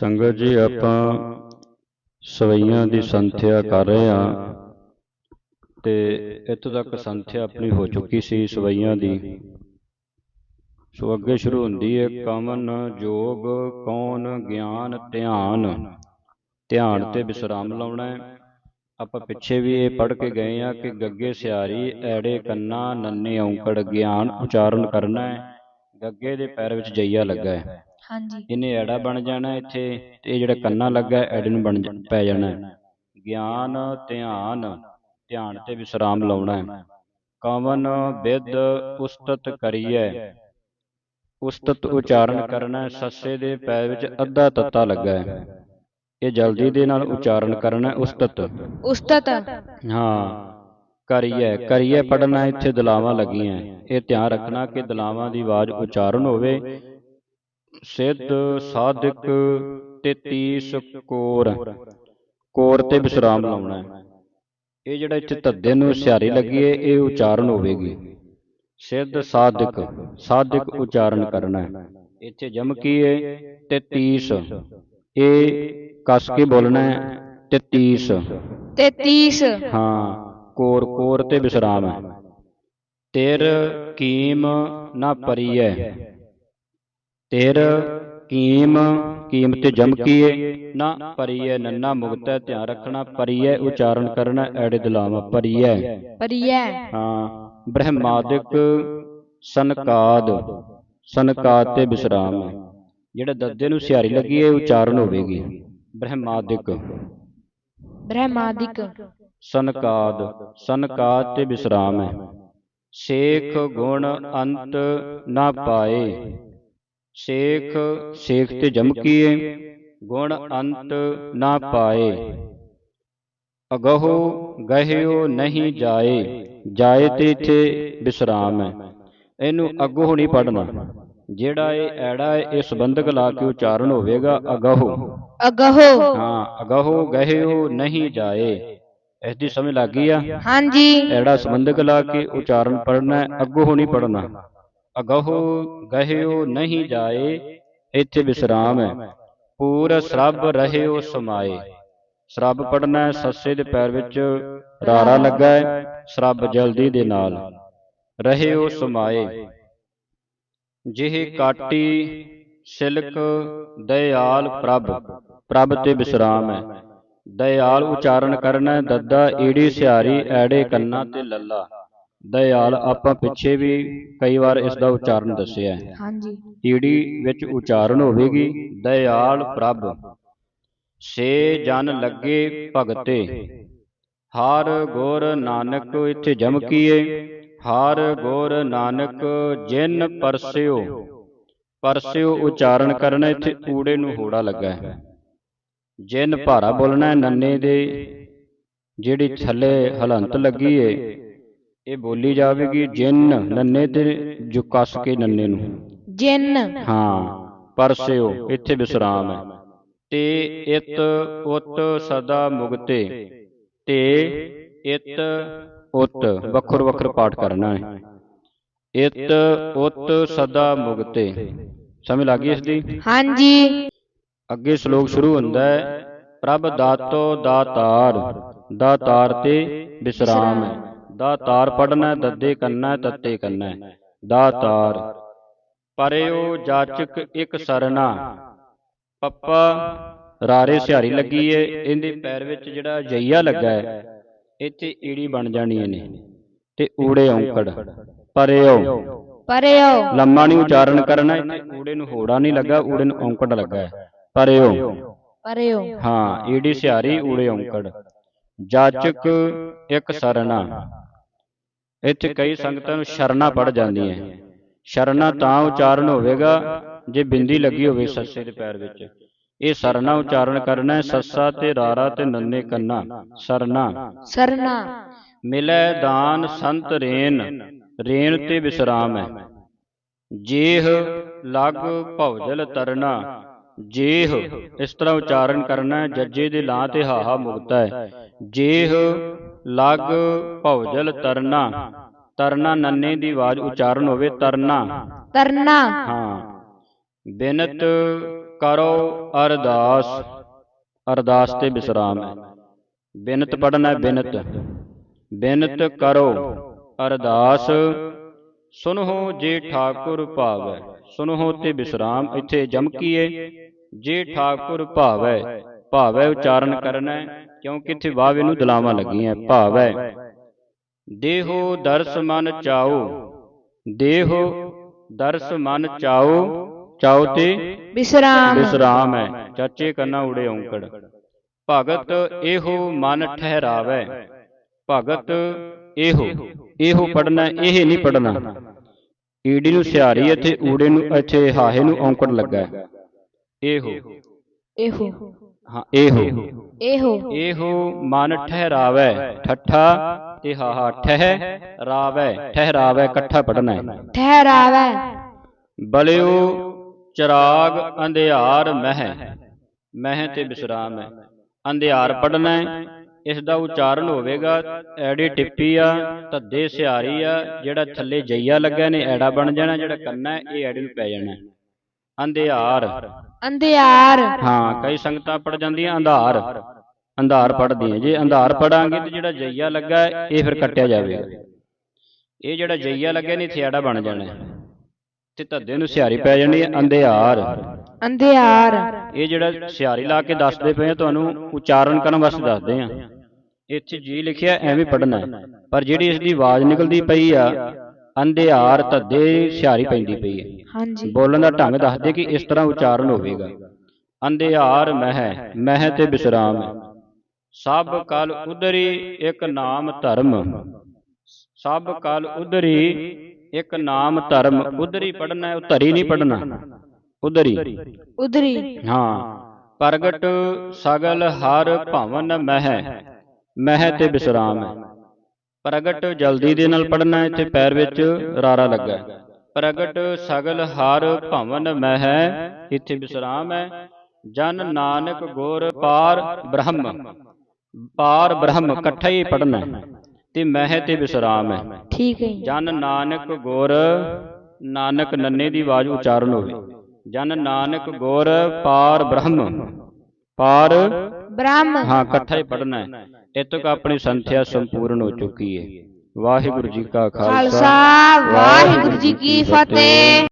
ਸੰਗਤ ਜੀ ਆਪਾਂ ਸਵਈਆਂ ਦੀ ਸੰਥਿਆ ਕਰ ਰਹੇ ਹਾਂ। ਤੇ ਇੱਥੋਂ ਤੱਕ ਸੰਥਿਆ ਆਪਣੀ ਹੋ ਚੁੱਕੀ ਸੀ ਸਵਈਆਂ ਦੀ। ਸੋ ਅੱਗੇ ਸ਼ੁਰੂ ਹੁੰਦੀ ਹੈ ਕਮਨ ਜੋਗ ਕੌਣ ਗਿਆਨ ਧਿਆਨ? ਧਿਆਨ ਤੇ ਵਿਸਰਾਮ ਲਾਉਣਾ ਹੈ ਆਪਾਂ ਪਿੱਛੇ ਵੀ ਇਹ ਪੜ੍ਹ ਕੇ ਗਏ ਆ ਕਿ ਗੱਗੇ ਸਿਆਰੀ ਐੜੇ ਕੰਨਾ ਨੰਨੇ ਔਂਕੜ ਗਿਆਨ ਉਚਾਰਨ ਕਰਨਾ ਹੈ ਗੱਗੇ ਦੇ ਪੈਰ ਵਿੱਚ ਜਈਆ ਲੱਗਾ ਹੈ ਹਾਂਜੀ। ਇਹਨੇ ਐੜਾ ਬਣ ਜਾਣਾ ਇੱਥੇ ਤੇ ਇਹ ਜਿਹੜਾ ਕੰਨਾ ਲੱਗਾ ਐੜੇ ਨੂੰ ਬਣ ਜਾ- ਪੈ ਜਾਣਾ। ਹੈ। ਗਿਆਨ ਧਿਆਨ ਧਿਆਨ ਤੇ ਵਿਸਰਾਮ ਲਾਉਣਾ ਹੈ। ਕਵਨ ਵਿਦ ਉਸਤਤ ਕਰੀਐ। ਉਸਤਤ ਉਚਾਰਨ ਕਰਨਾ ਹੈ, ਸੱਸੇ ਦੇ ਪੈਰ ਵਿੱਚ ਅੱਧਾ ਤੱਤਾ ਲੱਗਾ ਹੈ। ਇਹ ਜਲਦੀ ਦੇ ਨਾਲ ਉਚਾਰਨ ਕਰਨਾ ਹੈ, ਉਸਤਤ। ਉਸਤਤ। ਹਾਂ ਕਰੀਏ ਕਰੀਏ ਪੜਨਾ ਇੱਥੇ ਦਲਾਵਾਂ ਲੱਗੀਆਂ। ਇਹ ਧਿਆਨ ਰੱਖਣਾ ਕਿ ਦਲਾਵਾਂ ਦੀ ਆਵਾਜ਼ ਉਚਾਰਨ ਹੋਵੇ ਸਿੱਧ ਸਾਧਕ ਤੇ ਤੀਸ ਕੋਰ। ਕੋਰ ਤੇ ਵਿਸਰਾਮ ਲਾਉਣਾ ਹੈ। ਇਹ ਜਿਹੜਾ ਇੱਥੇ ਧੱਦੇ ਨੂੰ ਸਿਹਾਰੀ ਲੱਗੀ ਹੈ ਇਹ ਉਚਾਰਨ ਹੋਵੇਗੀ। ਸਿੱਧ ਸਾਧਕ ਸਾਧਕ ਉਚਾਰਨ ਕਰਨਾ ਹੈ। ਇੱਥੇ ਜਮਕੀ ਹੈ? ਤੇ ਤੀਸ ਇਹ ਕਸ ਕੇ ਬੋਲਣਾ ਹੈ? ਤੇ ਤੀਸ 33 ਹਾਂ ਕੋਰ ਕੋਰ ਤੇ ਵਿਸਰਾਮ ਹੈ। ਤੇਰ ਕੀਮ ਨਾ ਪਰੀਐ ਤੇਰ ਕੀਮ ਕੀਮ ਤੇ ਜਮ ਕੀਏ ਨਾ ਪਰੀਐ ਨੰਨਾ ਮੁਕਤ ਹੈ ਧਿਆਨ ਰੱਖਣਾ ਪਰੀਐ ਉਚਾਰਨ ਕਰਨਾ ਐੜੇ ਦਲਾਵਾ ਪਰੀਐ ਪਰਿਐ ਹਾਂ ਬ੍ਰਹਮਾਦਿਕ ਸਨਕਾਦ ਸਨਕਾਦ ਤੇ ਵਿਸਰਾਮ। ਹੈ ਜਿਹੜਾ ਦੱਦੇ ਨੂੰ ਸਿਹਾਰੀ ਲੱਗੀ ਹੈ ਉਚਾਰਨ ਹੋਵੇਗੀ। ਬ੍ਰਹਮਾਦਿਕ। ਬ੍ਰਹਮਾਦਿਕ। ਸਨਕਾਦ ਸਨਕਾਦ ਤੇ ਵਿਸਰਾਮ। ਹੈ ਸੇਖ ਗੁਣ ਅੰਤ ਨਾ ਪਾਏ। ਸੇਖ ਸੇਖ ਤੇ ਜਮਕੀਏ ਗੁਣ ਅੰਤ ਨਾ ਪਾਏ। ਅਗਹੋ ਗਹਿਓ ਨਹੀਂ ਜਾਏ ਜਾਏ ਤੇ ਇੱਥੇ ਵਿਸਰਾਮ ਹੈ। ਇਹਨੂੰ ਅੱਗੋਂ ਨਹੀਂ ਪੜਨਾ ਜਿਹੜਾ ਇਹ ਐੜਾ ਹੈ ਇਹ ਸੰਬੰਧਕ ਲਾ ਕੇ ਉਚਾਰਨ ਹੋਵੇਗਾ ਅਗਹੋ। ਅਗਹੋ। ਹਾਂ ਅਗਹੋ ਗਹਿਓ ਨਹੀਂ ਜਾਏ। ਇਸ ਦੀ ਸਮਝ ਲੱਗ ਗਈ ਆ? ਹਾਂਜੀ। ਐੜਾ ਸੰਬੰਧਕ ਲਾ ਕੇ ਉਚਾਰਨ ਪੜਨਾ ਹੈ ਅੱਗੋਂ ਨਹੀਂ ਪੜਨਾ ਅਗਹੋ ਗਹਿਓ ਨਹੀਂ ਜਾਏ, ਇੱਥੇ ਵਿਸਰਾਮ ਹੈ। ਪੂਰ ਸਰਬ ਰਹਿਓ ਸਮਾਏ। ਸਰਬ ਪੜਨਾ ਸੱਸੇ ਦੇ ਪੈਰ ਵਿੱਚ, ਰਾਰਾ ਲੱਗਾ ਹੈ ਸਰਬ ਜਲਦੀ ਦੇ ਨਾਲ। ਰਹਿਓ ਸਮਾਏ। ਜਿਹ ਕਾਟੀ ਸਿਲਕ ਦਇਆਲ ਪ੍ਰਭ ਪ੍ਰਭ ਤੇ ਵਿਸਰਾਮ ਹੈ। ਦਇਆਲ ਉਚਾਰਨ ਕਰਨਾ, ਦੱਦਾ ਈੜੀ ਸਿਹਾਰੀ ਐੜੇ ਕੰਨਾਂ ਤੇ ਲੱਲਾ। ਦਇਆਲ ਆਪਾਂ ਪਿੱਛੇ ਵੀ ਕਈ ਵਾਰ ਇਸ ਦਾ ਉਚਾਰਨ ਦੱਸਿਆ ਹੈ। ਹਾਂਜੀ। ਈੜੀ ਵਿੱਚ ਉਚਾਰਨ ਹੋਵੇਗੀ ਦਇਆਲ ਪ੍ਰਭ। ਸੇ ਜਨ ਲੱਗੇ ਭਗਤੇ। ਹਰ ਗੁਰ ਨਾਨਕ ਇੱਥੇ ਜਮਕੀਏ ਹਰ ਗੁਰ ਨਾਨਕ ਜਿਨ ਪਰਸਿਓ। ਪਰਸਿਓ। ਉਚਾਰਨ ਕਰਨਾ ਇੱਥੇ ਊੜੇ ਨੂੰ ਹੋੜਾ ਲੱਗਾ ਹੈ। ਜਿਨ ਭਾਰਾ ਬੋਲਣਾ ਨੰਨੇ ਦੇ ਜਿਹੜੀ ਥੱਲੇ ਹਲੰਤ ਲੱਗੀ ਏ। ਇਹ ਬੋਲੀ ਜਾਵੇਗੀ ਜਿਨ ਨੰਨੇ ਤੇ ਜੋ ਕੱਸ ਕੇ ਨੰਨੇ ਨੂੰ। ਜਿਨ। ਹਾਂ ਪਰਸਿਓ ਇੱਥੇ ਵਿਸਰਾਮ ਹੈ। ਤੇ ਇਤ ਉਤ ਸਦਾ ਮੁਗਤੇ ਤੇ ਇਤ ਉਤ ਵੱਖਰ ਵੱਖਰ ਪਾਠ ਕਰਨਾ ਹੈ। ਇਤ ਉਤ ਸਦਾ ਮੁਗਤੇ। ਸਮਝ ਲੱਗ ਗਈ ਇਸ ਦੀ? ਹਾਂਜੀ। ਅੱਗੇ ਸ਼ਲੋਕ ਸ਼ੁਰੂ ਹੁੰਦਾ ਹੈ ਪ੍ਰਭ ਦਾਤੋ ਦਾਤਾਰ ਦਾਤਾਰ ਤੇ ਵਿਸਰਾਮ ਹੈ। ਦਾਤਾਰ ਪੜਨਾ ਦੱਦੇ ਕੰਨਾ ਤੱਤੇ ਕੰਨਾ। ਦਾਤਾਰ ਪਰਿਓ ਜਾਚਕ ਇੱਕ ਸਰਨਾ। ਪੱਪਾ ਰਾਰੇ ਸਿਹਾਰੀ ਲੱਗੀ ਏ। ਇਹਦੇ ਪੈਰ ਵਿੱਚ ਜਿਹੜਾ ਜਈਆ ਲੱਗਾ ਹੈ ਇੱਥੇ ਈੜੀ ਬਣ ਜਾਣੀ ਨੇ ਤੇ ਊੜੇ ਔਂਕੜ। ਪਰਿਓ ਪਰਿਓ ਲੰਮਾ ਨਹੀਂ ਉਚਾਰਨ ਕਰਨਾ ਇੱਥੇ ਊੜੇ ਨੂੰ ਹੋੜਾ ਨਹੀਂ ਲੱਗਾ ਊੜੇ ਨੂੰ ਔਂਕੜ ਲੱਗਾ ਹੈ ਪਰਿਓ ਪਰਿਓ ਹਾਂ ਈੜੀ ਸਿਹਾਰੀ ਊੜੇ ਔਂਕੜ। ਜਾਚਕ ਇੱਕ ਸਰਨਾ। ਇੱਥੇ ਕਈ ਸੰਗਤਾਂ ਨੂੰ ਸ਼ਰਨਾ ਪੜ ਜਾਂਦੀਆਂ ਸ਼ਰਨਾ ਤਾਂ ਉਚਾਰਨ ਹੋਵੇਗਾ ਜੇ ਬਿੰਦੀ ਲੱਗੀ ਹੋਵੇ ਸੱਸੇ ਦੇ ਪੈਰ ਵਿੱਚ। ਇਹ ਸਰਨਾ ਉਚਾਰਨ ਕਰਨਾ ਹੈ ਸੱਸਾ ਤੇ ਰਾਰਾ ਤੇ ਨੰਨੇ ਕੰਨਾ। ਸਰਨਾ। ਸਰਨਾ। ਮਿਲੈ ਦਾਨ ਸੰਤ ਰੇਨ। ਰੇਨ। ਤੇ ਵਿਸਰਾਮ ਹੈ। ਜੇਹ ਲਗ ਭਉਜਲ ਤਰਨਾ। ਜੇਹ ਇਸ ਤਰ੍ਹਾਂ ਉਚਾਰਨ ਕਰਨਾ ਹੈ ਜੱਜੇ ਦੇ ਲਾਂ ਤੇ ਹਾਹਾ ਮੁਕਤਾ। ਹੈ ਜੇਹ ਲਗ ਭਉਜਲ ਤਰਨਾ। ਤਰਨਾ। ਨੰਨੇ ਦੀ ਆਵਾਜ਼ ਉਚਾਰਨ ਹੋਵੇ ਤਰਨਾ। ਤਰਨਾ। ਹਾਂ। ਬਿਨਤ ਕਰੋ ਅਰਦਾਸ। ਅਰਦਾਸ ਤੇ ਵਿਸਰਾਮ ਹੈ। ਬਿਨਤ ਪੜਨਾ ਹੈ ਬਿਨਤ। ਬਿਨਤ ਕਰੋ ਅਰਦਾਸ। ਸੁਨਹੁ ਜੇ ਠਾਕੁਰ ਭਾਵੈ। ਸੁਨਹੁ ਤੇ ਵਿਸਰਾਮ ਇੱਥੇ ਜਮਕੀਏ ਜੇ ਠਾਕੁਰ ਭਾਵੈ। ਭਾਵੈ ਉਚਾਰਨ ਕਰਨਾ ਕਿਉਂਕਿ ਇੱਥੇ ਵਾਵੇ ਨੂੰ ਦਲਾਵਾਂ ਲੱਗੀਆਂ ਭਾਵੈ। ਦੇਹੋ ਦਰਸ ਮਨ ਚਾਓ ਦੇਹੋ ਦਰਸ ਮਨ ਚਾਓ ਚਾਓ ਤੇ ਵਿਸਰਾਮ ਵਿਸਰਾਮ ਹੈ ਚਾਚੇ ਕੰਨਾ ਉੜੇ ਔਂਕੜ। ਭਗਤ ਇਹੋ ਮਨ ਠਹਿਰਾਵੇ ਭਗਤ ਇਹੋ ਇਹੋ ਪੜਨਾ ਇਹ ਨਹੀਂ ਪੜਨਾ। ਈੜੀ ਨੂੰ ਸਿਹਾਰੀ ਇੱਥੇ ਊੜੇ ਨੂੰ ਇੱਥੇ ਹਾਹੇ ਨੂੰ ਔਂਕੜ ਲੱਗਾ। ਇਹੋ। ਇਹੋ। ਹਾਂ ਇਹੋ ਇਹੋ ਇਹੋ ਮਨ ਠਹਿਰਾਵੇ ਠੱਠਾ ਤੇ ਹਾਹਾ ਠਹਿ ਰਾਵੇ ਠਹਿਰਾਵੇ ਇਕੱਠਾ ਪੜਨਾ ਹੈ। ਠਹਿਰਾਵੈ। ਬਲਿਓ ਚਰਾਗ ਅੰਧਿਆਰ ਮਹਿ। ਮਹਿ ਤੇ ਵਿਸਰਾਮ ਹੈ। ਅੰਧਿਆਰ ਪੜਨਾ ਹੈ ਇਸ ਦਾ ਉਚਾਰਨ ਹੋਵੇਗਾ ਐੜੀ ਟਿੱਪੀ ਆ ਧੱਦੇ ਸਿਹਾਰੀ ਆ ਜਿਹੜਾ ਥੱਲੇ ਜਈਆ ਲੱਗਿਆ ਨੇ ਐੜਾ ਬਣ ਜਾਣਾ ਜਿਹੜਾ ਕੰਨਾ ਹੈ ਇਹ ਐੜੀ ਨੂੰ ਪੈ ਜਾਣਾ ਹੈ। ਅੰਧਿਆਰ। ਅੰਧਿਆਰ। ਹਾਂ ਕਈ ਸੰਗਤਾਂ ਪੜ ਜਾਂਦੀਆਂ ਅੰਧਾਰ। ਅੰਧਾਰ ਪੜਦੀਆਂ ਜੇ ਅੰਧਾਰ ਪੜਾਂਗੇ ਤੇ ਜਿਹੜਾ ਜਈਆ ਲੱਗਾ ਇਹ ਫਿਰ ਕੱਟਿਆ ਜਾਵੇਗਾ। ਇਹ ਜਿਹੜਾ ਜਈਆ ਲੱਗਿਆ ਨਹੀਂ ਥਿਆੜਾ ਬਣ ਜਾਣਾ। ਤੇ ਧੱਦੇ ਨੂੰ ਸਿਹਾਰੀ ਪੈ ਜਾਣੀ ਹੈ ਅੰਧਿਆਰ। ਅੰਧਿਆਰ। ਇਹ ਜਿਹੜਾ ਸਿਹਾਰੀ ਲਾ ਕੇ ਦੱਸਦੇ ਪਏ ਤੁਹਾਨੂੰ ਉਚਾਰਨ ਕਰਨ ਵਾਸਤੇ ਦੱਸਦੇ ਆ। ਇੱਥੇ ਜੀ ਲਿਖਿਆ ਐਵੇਂ ਪੜਨਾ ਪਰ ਜਿਹੜੀ ਇਸ ਦੀ ਆਵਾਜ਼ ਨਿਕਲਦੀ ਪਈ ਆ ਅੰਧਿਆਰ ਧੱਦੇ ਸਿਹਾਰੀ ਪੈਂਦੀ ਪਈ ਹੈ। ਹਾਂਜੀ। ਬੋਲਣ ਦਾ ਢੰਗ ਦੱਸਦੇ ਕਿ ਇਸ ਤਰ੍ਹਾਂ ਉਚਾਰਨ ਹੋਵੇਗਾ। ਅੰਧਿਆਰ ਮਹਿ ਮਹਿ ਤੇ ਵਿਸਰਾਮ ਸਭ ਕਲ ਉਦਰੀ ਇੱਕ ਨਾਮ ਧਰਮ। ਸਭ ਕਲ ਉਦਰੀ ਇੱਕ ਨਾਮ ਧਰਮ। ਉਦਰੀ ਪੜਨਾ ਉਹ ਧਰੀ ਨਹੀਂ ਪੜਨਾ ਉਦਰੀ ਉਦਰੀ ਹਾਂ। ਪ੍ਰਗਟ ਸਗਲ ਹਰ ਭਵਨ ਮਹਿ ਮਹਿ ਤੇ ਵਿਸਰਾਮ ਹੈ ਪ੍ਰਗਟ ਜਲਦੀ ਦੇ ਨਾਲ ਪੜਨਾ ਇੱਥੇ ਪੈਰ ਵਿੱਚ ਰਾਰਾ ਲੱਗਾ ਹੈ। ਪ੍ਰਗਟ ਸਗਲ ਹਰ ਭਵਨ ਮਹਿ ਇੱਥੇ ਵਿਸਰਾਮ ਹੈ ਜਨ ਨਾਨਕ ਗੁਰ ਪਾਰ ਬ੍ਰਹਮ ਪਾਰ ਬ੍ਰਹਮ ਇਕੱਠਾ ਹੀ ਪੜਨਾ ਤੇ ਮਹਿ ਤੇ ਵਿਸਰਾਮ ਹੈ ਠੀਕ ਹੈ। ਜਨ ਨਾਨਕ ਗੁਰ ਨਾਨਕ ਨੰਨੇ ਦੀ ਆਵਾਜ਼ ਉਚਾਰਨ ਹੋਵੇ ਜਨ ਨਾਨਕ ਗੁਰ ਪਾਰ ਬ੍ਰਹਮ ਪਾਰ ਬ੍ਰਹਮ। ਹਾਂ ਇਕੱਠਾ ਹੀ ਪੜਨਾ ਹੈ ਇਤੋਂ ਆਪਣੀ ਸੰਥਿਆ ਸੰਪੂਰਨ ਹੋ ਚੁੱਕੀ ਹੈ। ਵਾਹਿਗੁਰੂ ਜੀ ਕਾ ਖਾਲਸਾ। ਖਾਲਸਾ। ਵਾਹਿਗੁਰੂ ਜੀ ਕੀ ਫਤਿਹ।